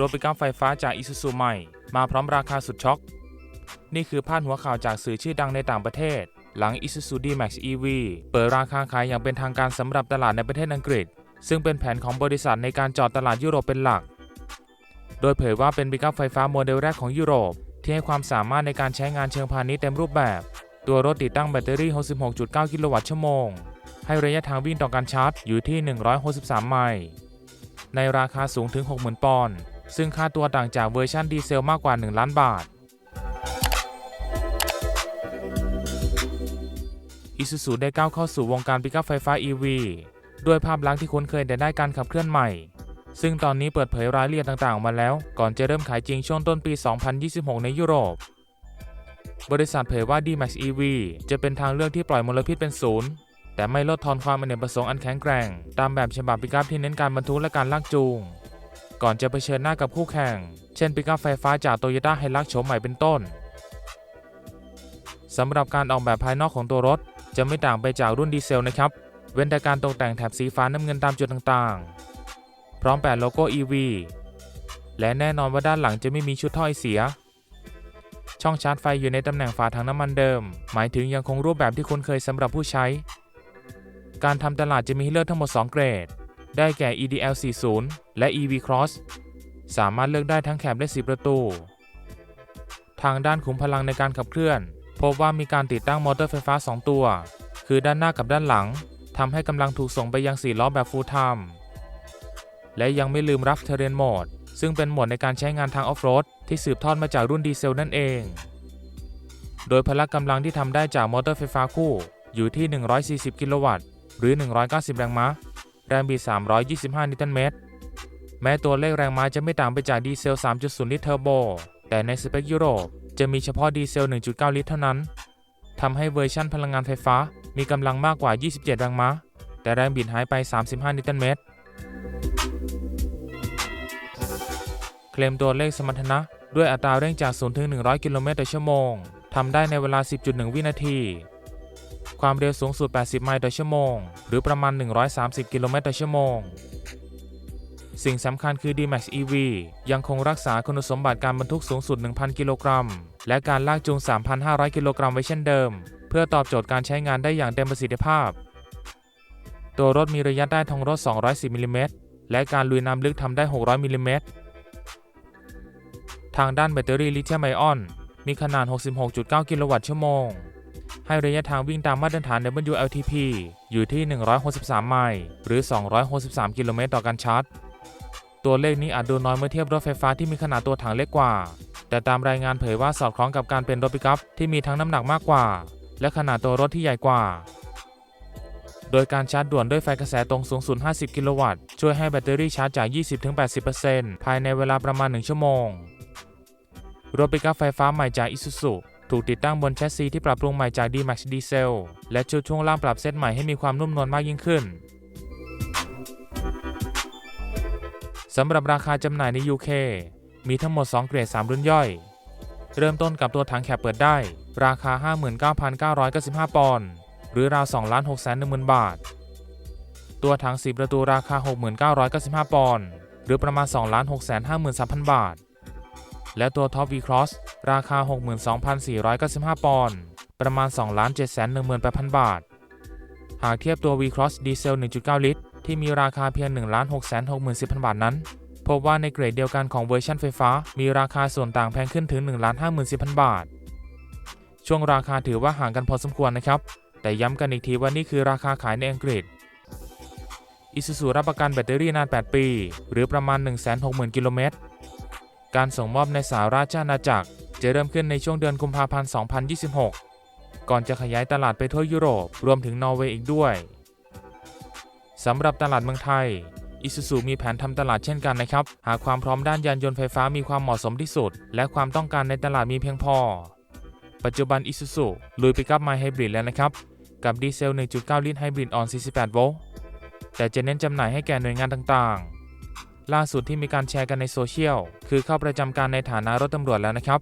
รถปิกอัพไฟฟ้าจาก Isuzu ใหม่ มาพร้อมราคาสุดช็อก นี่คือพาดหัวข่าวจากสื่อชื่อดังในต่างประเทศ หลัง Isuzu D-Max EV เปิดราคาขายอย่างเป็นทางการสำหรับตลาดในประเทศอังกฤษ ซึ่งเป็นแผนของบริษัทในการจอดตลาดยุโรปเป็นหลัก โดยเผยว่าเป็นปิกอัพไฟฟ้าโมเดลแรกของยุโรป ที่ให้ความสามารถในการใช้งานเชิงพาณิชย์เต็มรูปแบบ ตัวรถติดตั้งแบตเตอรี่ 66.9 กิโลวัตต์ชั่วโมง ให้ระยะทางวิ่งต่อการชาร์จอยู่ที่ 163 ไมล์ ในราคาสูงถึง 60,000 ปอนด์ ซึ่งค่าตัวต่างจากเวอร์ชันดีเซลมากกว่า 1 ล้านบาท อิซูซูได้ก้าวเข้าสู่วงการปิกอัพไฟฟ้า EV ด้วยภาพลักษณ์ที่คุ้นเคยแต่ได้การขับเคลื่อนใหม่ ซึ่งตอนนี้เปิดเผยรายละเอียดต่างๆออกมาแล้ว ก่อนจะเริ่มขายจริงช่วงต้นปี 2026 ในยุโรป บริษัทเผยว่า D-Max EV จะเป็นทางเลือกที่ปล่อยมลพิษเป็นศูนย์แต่ไม่ลดทอนความอเนกประสงค์อันแข็งแกร่ง ตามแบบฉบับปิกอัพที่เน้นการบรรทุกและการลากจูง ก่อนจะเผชิญหน้ากับคู่แข่ง เช่นปิกอัพไฟฟ้าจากโตโยต้าไฮลักโฉมใหม่เป็นต้นสำหรับการออกแบบภายนอกของตัวรถ จะไม่ต่างไปจากรุ่นดีเซลนะครับ เว้นแต่การตกแต่งแถบสีฟ้าน้ำเงินตามจุดต่างๆ พร้อมแปะโลโก้ EV และแน่นอนว่าด้านหลังจะไม่มีชุดถ้อยเสีย ช่องชาร์จไฟอยู่ในตำแหน่งฝาถังน้ำมันเดิม หมายถึงยังคงรูปแบบที่คุ้นเคยสำหรับผู้ใช้ การทำตลาดจะมีให้เลือกทั้งหมด 2 เกรด ได้แก่ EDL 40 และ EV Cross สามารถเลือกได้ทั้งแคบและ 10 ประตู ทางด้านขุมพลังในการขับเคลื่อน พบว่ามีการติดตั้งมอเตอร์ไฟฟ้า 2 ตัว คือด้านหน้ากับด้านหลังทำให้กำลังถูกส่งไปยัง4ล้อแบบ Full Time และยังไม่ลืมรับ Terrain Mode ซึ่งเป็นโหมดในการใช้งานทางออฟโรดที่สืบทอดมาจากรุ่นดีเซลนั่นเอง โดยพละกำลังที่ทำได้จากมอเตอร์ไฟฟ้าคู่อยู่ที่ 140 กิโลวัตต์ หรือ 190 แรงม้า แรงบิด 325 นิวตันเมตร แม้ตัวเลขแรงม้าจะไม่ต่างไปจากดีเซล 3.0 ลิตรเทอร์โบ แต่ในสเปคยุโรปจะมีเฉพาะดีเซล 1.9 ลิตรเท่านั้น ทำให้เวอร์ชั่นพลังงานไฟฟ้ามีกำลังมากกว่า 27 แรงม้า แต่แรงบิดหายไป 35 นิวตันเมตร เคลมตัวเลขสมรรถนะด้วยอัตราเร่งจาก 0 ถึง 100 กิโลเมตรต่อชั่วโมง ทำได้ในเวลา 10.1 วินาที ความเร็วสูงสุด 80 ไมล์ต่อชั่วโมง หรือประมาณ 130 กิโลเมตรต่อชั่วโมง สิ่งสำคัญคือ D-Max EV ยังคงรักษาคุณสมบัติการบรรทุกสูงสุด 1,000 กิโลกรัม และการลากจูง 3,500 กิโลกรัมไว้เช่นเดิม เพื่อตอบโจทย์การใช้งานได้อย่างเต็มประสิทธิภาพ ตัวรถมีระยะใต้ท้องรถ 210 มิลลิเมตร และการลุยน้ำลึกทำได้ 600 มิลลิเมตร ทางด้านแบตเตอรี่ลิเธียมไอออน มีขนาด 66.9 กิโลวัตต์ชั่วโมง ให้ระยะทางวิ่งตามมาตรฐาน WLTP อยู่ที่ 163 ไมล์หรือ 263 กิโลเมตรต่อการชาร์จ ตัวเลขนี้อาจดูน้อยเมื่อเทียบรถไฟฟ้าที่มีขนาดตัวถังเล็กกว่า แต่ตามรายงานเผยว่าสอดคล้องกับการเป็นรถปิกัพที่มีทั้งน้ำหนักมากกว่า และขนาดตัวรถที่ใหญ่กว่า โดยการชาร์จด่วนด้วยไฟกระแสตรงสูงสุด 50 กิโลวัตต์ ช่วยให้แบตเตอรี่ชาร์จจาก 20-80%ภายในเวลาประมาณ 1 ชั่วโมงรถปิกัพไฟฟ้าใหม่จาก Isuzu ถูกติดตั้งบนแชสซีที่ปรับปรุงใหม่จาก D-Max Diesel และชุดช่วงล่างปรับเซตใหม่ให้มีความนุ่มนวลมากยิ่งขึ้นสำหรับราคาจำหน่ายใน UK มีทั้งหมด 2 เกรด 3 รุ่นย่อย เริ่มต้นกับตัวถังแคบเปิดได้ ราคา 59,995 ปอนด์ หรือราว2ล้าน6แสน1 0,000 บาท ตัวถัง4ประตูราคา69,995 ปอนด์ หรือประมาณ2ล้าน6แสน53,000 บาท และตัวท็อป V-Cross ราคา 62,495 ปอนด์ ประมาณ2ล้าน7แสน18,000 บาท หากเทียบตัว V-Cross ดีเซล 1.9 ลิตร ที่มีราคาเพียง1ล้าน6แสน60,000 บาทนั้น พบว่าในเกรดเดียวกันของเวอร์ชันไฟฟ้า มีราคาส่วนต่างแพงขึ้นถึง1ล้าน54,000 บาท ช่วงราคาถือว่าห่างกันพอสมควรนะครับ แต่ย้ำกันอีกทีว่านี่คือราคาขายในอังกฤษ Isuzu รับประกันแบตเตอรี่นาน 8 ปี หรือประมาณ 160,000 กิโลเมตร การส่งมอบในสหราชอาณาจักร จะเริ่มขึ้นในช่วงเดือนกุมภาพันธ์ 2026 ก่อนจะขยายตลาดไปทั่วยุโรป รวมถึงนอร์เวย์อีกด้วย สำหรับตลาดเมืองไทย Isuzu มีแผนทำตลาดเช่นกันนะครับ หากความพร้อมด้านยานยนต์ไฟฟ้ามีความเหมาะสมที่สุด และความต้องการในตลาดมีเพียงพอ ปัจจุบัน Isuzu ลุยปิกัพไมไฮบริดแล้วนะครับ กับดีเซล 1.9 ลิตรไฮบริดออน 48 โวลต์ แต่จะเน้นจำหน่ายให้แก่หน่วยงานต่างๆ ล่าสุดที่มีการแชร์กันในโซเชียล คือเข้าประจำการในฐานะรถตำรวจแล้วนะครับ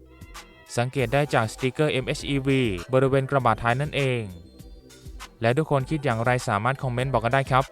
สังเกตได้จากสติกเกอร์ MHEV บริเวณกระบะท้ายนั่นเอง และทุกคนคิดอย่างไรสามารถคอมเมนต์บอกกันได้ครับ